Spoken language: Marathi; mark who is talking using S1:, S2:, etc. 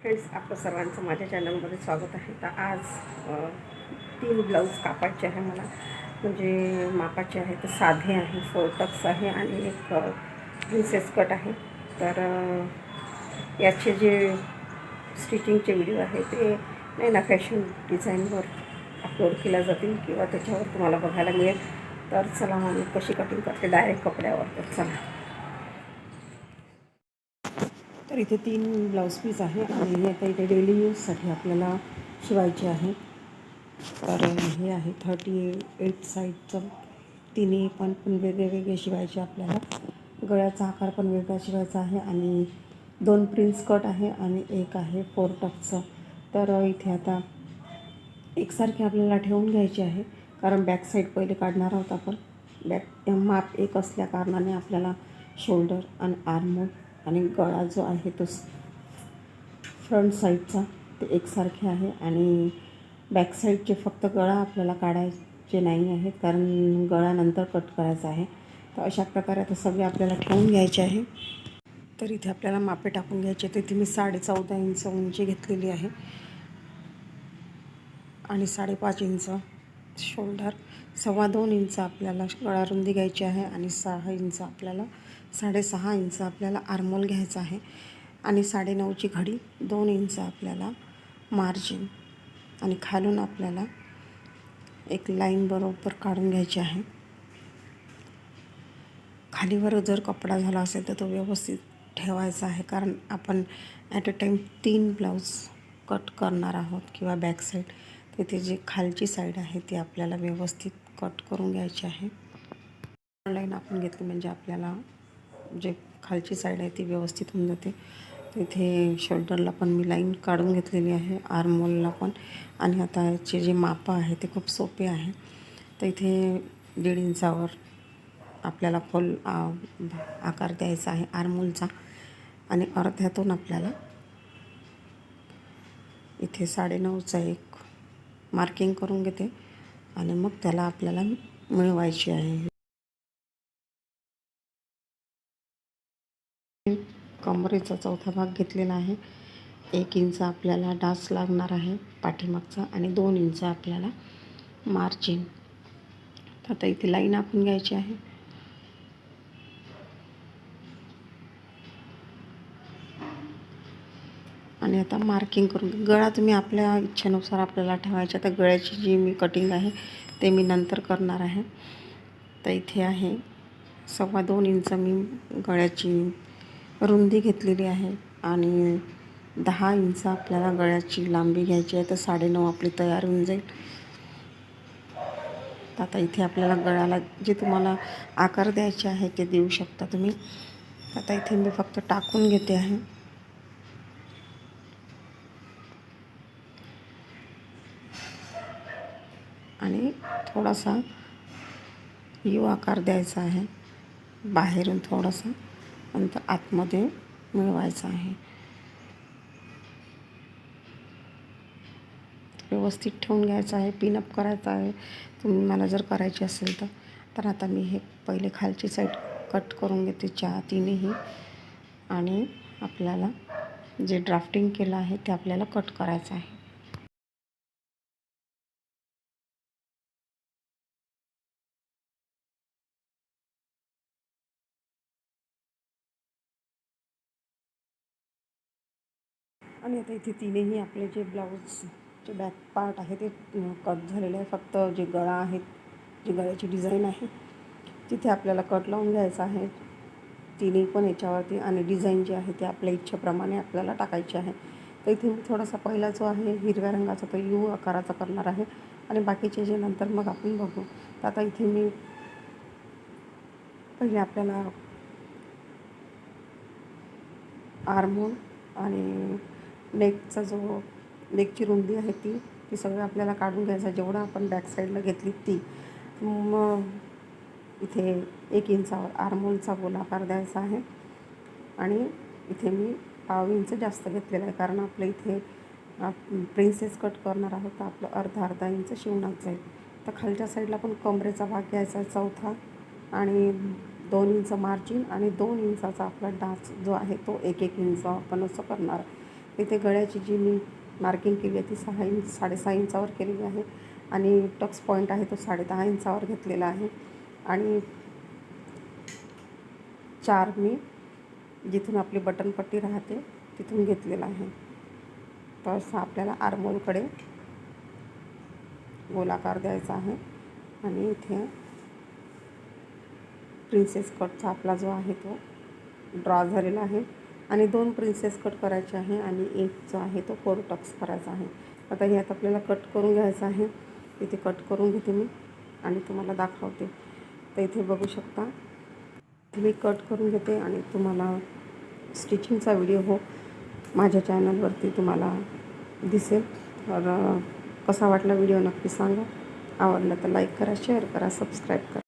S1: फ्रेंड्स आपलं सर्वांचं माझ्या चॅनलमध्ये स्वागत आहे. तर आज तीन ब्लाऊज कापायचे आहे मला. म्हणजे मापाचे आहे तर साधे आहे फोर टक्स आहे आणि एक प्रिन्सेस कट आहे. तर याचे जे स्टिचिंगचे व्हिडिओ आहे ते नाही ना फॅशन डिझाईनवर अपलोड केल्या जातील किंवा त्याच्यावर तुम्हाला बघायला मिळेल. तर चला मग कशी कटिंग करते? डायरेक्ट कपड्यावर तर चला. तर इथे तीन ब्लाऊज पीस आहे आणि हे आता इथे डेली यूजसाठी आपल्याला शिवायचे आहे. तर हे आहे थर्टी एट साईजचं तिन्ही पण पण वेगळे वेगळे शिवायचे आपल्याला. गळ्याचा आकार पण वेगळा शिवायचा आहे आणि दोन प्रिन्स कट आहे आणि एक आहे फोर टक्सचं तर इथे आता एकसारखे आपल्याला ठेवून घ्यायचे आहे. कारण बॅक साईड पहिले काढणार आहोत आपण. बॅक माप एक असल्या कारणाने आपल्याला शोल्डर आणि आर्मोल आणि गळा जो आहे तो फ्रंट साईडचा ते एकसारखे आहे आणि बॅक साईडचे फक्त गळा आपल्याला काढायचे नाही आहेत कारण गळ्यानंतर कट करायचा आहे. तर अशा प्रकारे आता सगळे आपल्याला ठेवून घ्यायचे आहे. तर इथे आपल्याला मापे टाकून घ्यायचे तर इथे मी साडे चौदा इंच उंची घेतलेली आहे. आणि साडेपाच इंच शोल्डर सव्वा दोन इंच आपल्याला गळा रुंदी घ्यायची आहे आणि सहा इंच आपल्याला साडेसहा इंच आपल्याला आर्मोल घ्यायचा आहे आणि साडेनऊची घडी दोन इंच आपल्याला मार्जिन आणि खालून आपल्याला एक लाईन बरोबर काढून घ्यायची आहे. खालीवर जर कपडा झाला असेल तर तो व्यवस्थित ठेवायचा आहे कारण आपण ॲट अ टाईम तीन ब्लाऊज कट करणार आहोत किंवा बॅक साईड तिथे जी खालची साईड आहे ती आपल्याला व्यवस्थित कट करून घ्यायची आहे. लाईन आपण घेतली म्हणजे आपल्याला जे खालची साईड आहे ती व्यवस्थित होऊन जाते. तिथे शोल्डरला पण मी लाईन काढून घेतलेली आहे आर्मोलला पण. आणि आता याचे जे मापं आहे ते खूप सोपे आहे तर इथे दीड इंचावर आपल्याला खोल आकार द्यायचा आहे आर्मोलचा आणि अर्ध्यातून आपल्याला इथे साडेनऊचा एक मार्किंग करून घेते. आणि मग त्याला आपल्याला मिळवायची आहे. कमरेचा चौथा भाग घेतलेला आहे. एक इंच आपल्याला डास लागणार आहे पाठीमागचा आणि दोन इंच आपल्याला मार्जिन तर आता इथे लाईन आपण घ्यायची आहे. आणि आता मार्किंग करून गळा तुम्ही आपल्या इच्छेनुसार आपल्याला ठेवायच्या तर गळ्याची जी मी कटिंग आहे ते मी नंतर करणार आहे. तर इथे आहे सव्वा दोन इंच मी गळ्याची रुंदी घेतलेली आहे आणि दहा इंच आपल्याला गळ्याची लांबी घ्यायची आहे तर साडेनऊ आपली तयार होऊन जाईल. आता इथे आपल्याला गळ्याला जे तुम्हाला आकार द्यायचे आहे ते देऊ शकता तुम्ही. आता इथे मी फक्त टाकून घेते आहे. आणि थोडासा यू आकार द्यायचा आहे. बाहेरून थोडासा नंतर आतमध्ये मिळवायचा आहे. व्यवस्थित ठेवून घ्यायचं आहे पिनअप करायचं आहे. तुम्ही मला जर करायची असेल तर. तर आता मी हे पहिले खालची साईड कट करून घेते चहा तिनेही. आणि आपल्याला जे ड्राफ्टिंग केलं आहे ते आपल्याला कट करायचं आहे. आणि आता इथे तिनेही आपले जे ब्लाऊजचे बॅक पार्ट आहे ते कट झालेले आहे. फक्त जे गळा आहे जी गळ्याची डिझाईन आहे तिथे आपल्याला कट लावून घ्यायचा आहे. तिन्ही पण याच्यावरती आणि डिझाईन जी आहे ती आपल्या इच्छेप्रमाणे आपल्याला टाकायची आहे. तर इथे मी थोडासा पहिला जो आहे हिरव्या रंगाचा तो यू आकाराचा करणार आहे. आणि बाकीचे जे नंतर मग आपण बघू. तर आता इथे मी पहिले आपल्याला आर्मोल आणि नेकचा जो नेकची रुंदी आहे ती ती सगळं आपल्याला काढून घ्यायचं. जेवढं आपण बॅक साईडला घेतली ती मग इथे एक इंचावर आर्मोलचा गोलाकार द्यायचा आहे. आणि इथे मी पाव इंच जास्त घेतलेला आहे. कारण आपलं इथे प्रिन्सेस कट करणार आहोत. तर आपलं अर्धा अर्धा इंच शिवणात जाईल तर खालच्या साईडला पण कमरेचा भाग घ्यायचा आहे चौथा. आणि दोन इंच मार्जिन आणि दोन इंचाचा आपला डाच जो आहे तो एक एक इंच आपण असं करणार. इथे गळ्याची जी मी मार्किंग केली आहे ती सहा इंच साडेसहा इंचावर केलेली आहे. आणि टक्स पॉईंट आहे तो साडेदहा इंचावर घेतलेला आहे. आणि चार मी जिथून आपली बटनपट्टी राहते तिथून घेतलेला आहे. तसं आपल्याला आरमोलकडे गोलाकार द्यायचा आहे. आणि इथे प्रिन्सेस कटचा आपला जो आहे तो ड्रॉ झालेला आहे. आणि दोन प्रिन्सेस कट करायचे आहे आणि एक जो आहे तो फोर टक्स करायचा आहे. आता ह्यात आपल्याला कट करून घ्यायचं आहे. इथे कट करून घेते मी आणि तुम्हाला दाखवते. तर इथे बघू शकता. मी कट करून घेते आणि तुम्हाला स्टिचिंगचा व्हिडिओ हो माझ्या चॅनलवरती तुम्हाला दिसेल. तर कसा वाटला व्हिडिओ नक्की सांगा. आवडला तर लाईक करा शेअर करा सबस्क्राईब करा.